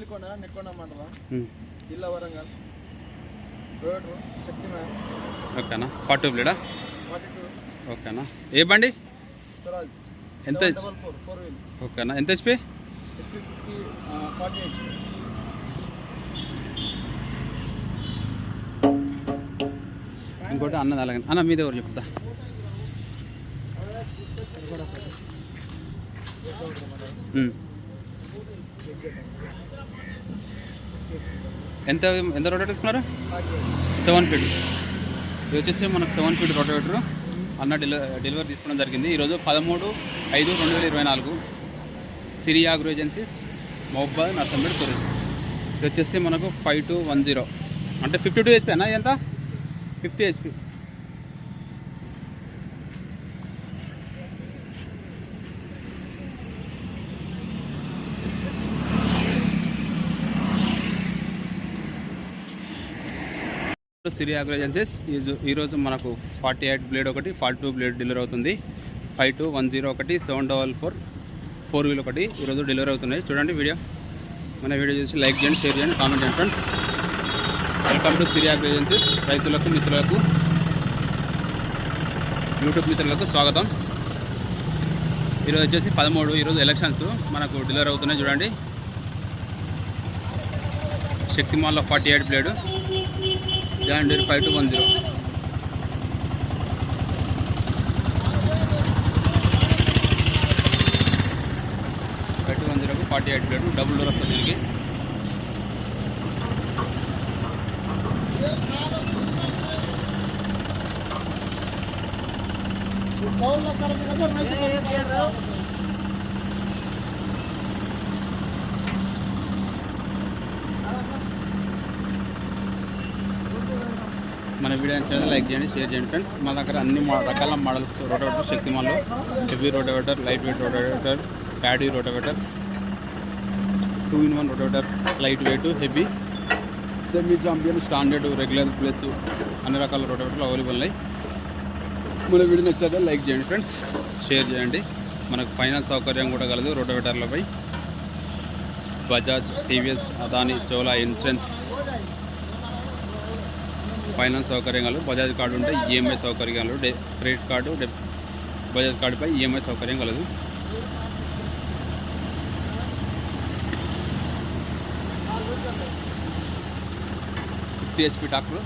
ఉల్లికొండ నెక్కొండ మండలం. జిల్లా వరంగల్. రోడ్డు శక్తిమాన్ ఓకేనా? ఫార్టీ బ్లేడా? Forty two. ఓకేనా? ఏ బండి? స్వరాజ్. ఎంత ఓకేనా? ఎంత హెచ్పి ఫార్టీ ఇంకోటి అన్నది అలాగే అన్న మీద ఎవరు చెప్తా. ఉమ్. ఎంత ఎంత రొటేటర్ తీసుకున్నారు? సెవెన్ ఫీట్ ఇది వచ్చేసి మనకు సెవెన్ ఫీట్ రొటేటర్ అన్న డెలివరీ డెలివరీ తీసుకోవడం జరిగింది. ఈరోజు పదమూడు ఐదు రెండు వేల ఇరవై నాలుగు. Siri agro agencies mobile Narsampet tourism ఇది వచ్చేసి మనకు ఫైవ్ టూ వన్ జీరో అంటే ఫిఫ్టీ టూ హెచ్పి అన్న ఎంత fifty HP Siri agro agencies ఈరోజు మనకు ఫార్టీ ఎయిట్ బ్లేడ్ ఒకటి ఫార్టీ టూ బ్లేడ్ డెలివర్ అవుతుంది. ఫైవ్ టూ వన్ జీరో ఒకటి seven double four four wheel ఒకటి ఈరోజు డెలివరీ అవుతున్నాయి. చూడండి వీడియో. మన వీడియో చూసి లైక్ చేయండి షేర్ చేయండి కామెంట్ చేయండి friends. Welcome to Siri agro agencies రైతులకు మిత్రులకు యూట్యూబ్ మిత్రులకు స్వాగతం. ఈరోజు వచ్చేసి పదమూడు ఈరోజు ఎలక్షన్స్ మనకు డెలివరీ అవుతున్నాయి చూడండి. శక్తిమాల్లో forty eight blade. John Deere five two one zero. Five two one జీరోకి forty eight plate double door వస్తుంది దీనికి. మన వీడియో నచ్చితే లైక్ చేయండి షేర్ చేయండి ఫ్రెండ్స్. మా దగ్గర అన్ని రకాల models rotavator శక్తిమాన్లు heavy rotavator light weight rotavator paddy rotavators two in one rotavators light weight heavy semi champion standard regular plus అన్ని రకాల రోటోవేటర్లు అవైలబుల్ ఉన్నాయి. మన వీడియో నచ్చితే లైక్ చేయండి ఫ్రెండ్స్ షేర్ చేయండి. మనకు ఫైనాన్స్ సౌకర్యం కూడా కలదు రోటోవేటర్లపై. Bajaj TVS Adani Chola insurance. Finance సౌకర్యాలు బజాజ్ కార్డు ఉంటే ఈఎంఐ సౌకర్యాలు క్రెడిట్ కార్డు డెబ్ బజాజ్ కార్డుపై ఈఎంఐ సౌకర్యం కలదు. TSP doctor.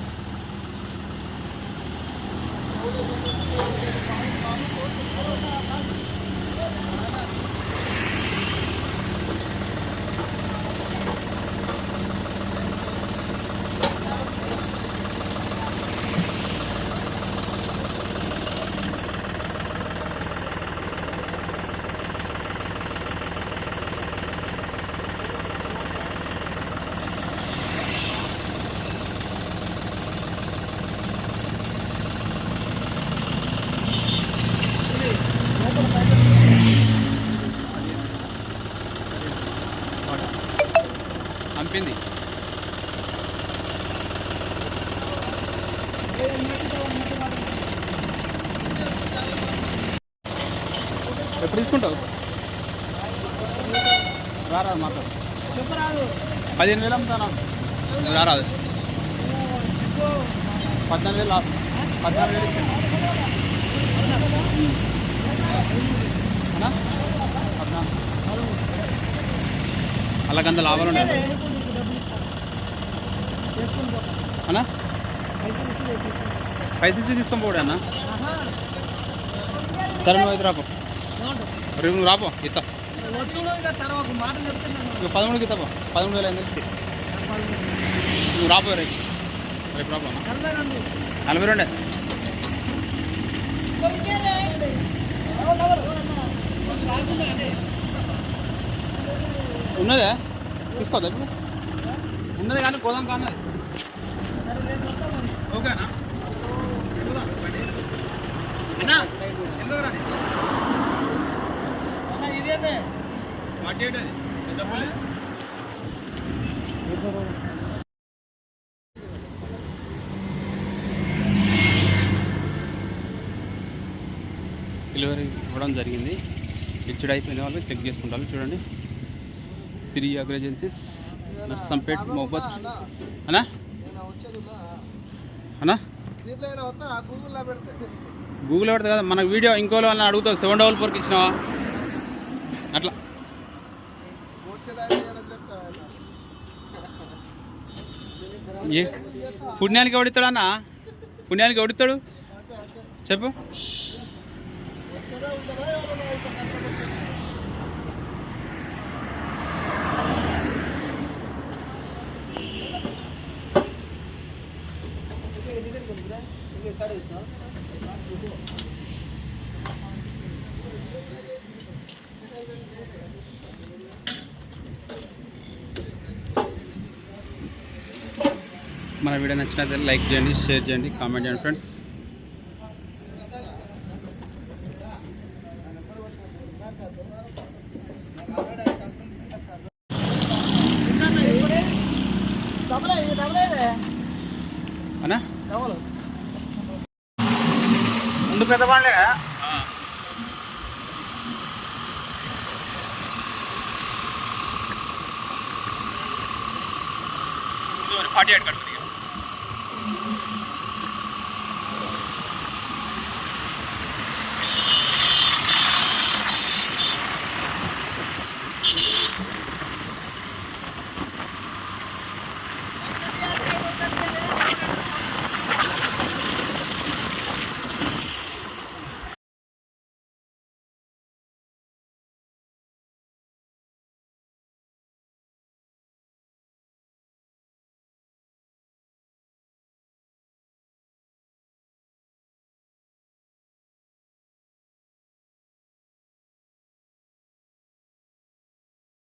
పంపింది. ఎప్పుడు తీసుకుంటావు? రారా మాట్లాడు చెప్పరాదు పదిహేను వేలు అమ్ముతాను. రారాదు పద్నాలుగు వేలు లాస్ట్ పద్నాలుగు వేలు ఇచ్చాను. అన్నా? పద్నాలుగు అలాగంత లాభాలు ఉండదు అన్నా? పైసలు ఇచ్చి తీసుకొని పోడు అన్న? సరే నువ్వు అయితే రాపో. రేపు నువ్వు రాపో ఇస్తా వచ్చుడు ఇక తర్వాత నువ్వు పదమూడుకి ఇస్తాపో పదమూడు వేల ఎనిమిది నువ్వు రాపో రేపు. రేపు రాపో నలభై రెండు రెండే. ఉన్నదే? తీసుకోదా ఇప్పుడు? ఉన్నది కానీ పోదాం కానీ. ఓకేనా? ఎందుకు రాని ఇదేనే వాటి పెద్ద డెలివరీ ఇవ్వడం జరిగింది. ఇచ్చుడు అయిపోయిన వాళ్ళు చెక్ చేసుకుంటారు. చూడండి. సిరి అగ్రజెన్సీస్ నర్సంపేట్ మొహబత్ అనా అనా గూగుల్లో పెడితే గూగుల్ కదా మన వీడియో ఇంకోలో అన్న అడుగుతావు సెవెన్ డబల్ ఫోర్కి ఇచ్చినావా? అట్లా. ఏ? పుణ్యానికి ఎవడిస్తాడు అన్న? పుణ్యానికి ఎవడిస్తాడు? చెప్పు. మన వీడియో నచ్చినట్లయితే లైక్ చేయండి షేర్ చేయండి కామెంట్ చేయండి ఫ్రెండ్స్. ముందు పెద్ద బాండ్లే కదా ఫార్టీ ఎయిట్ కట్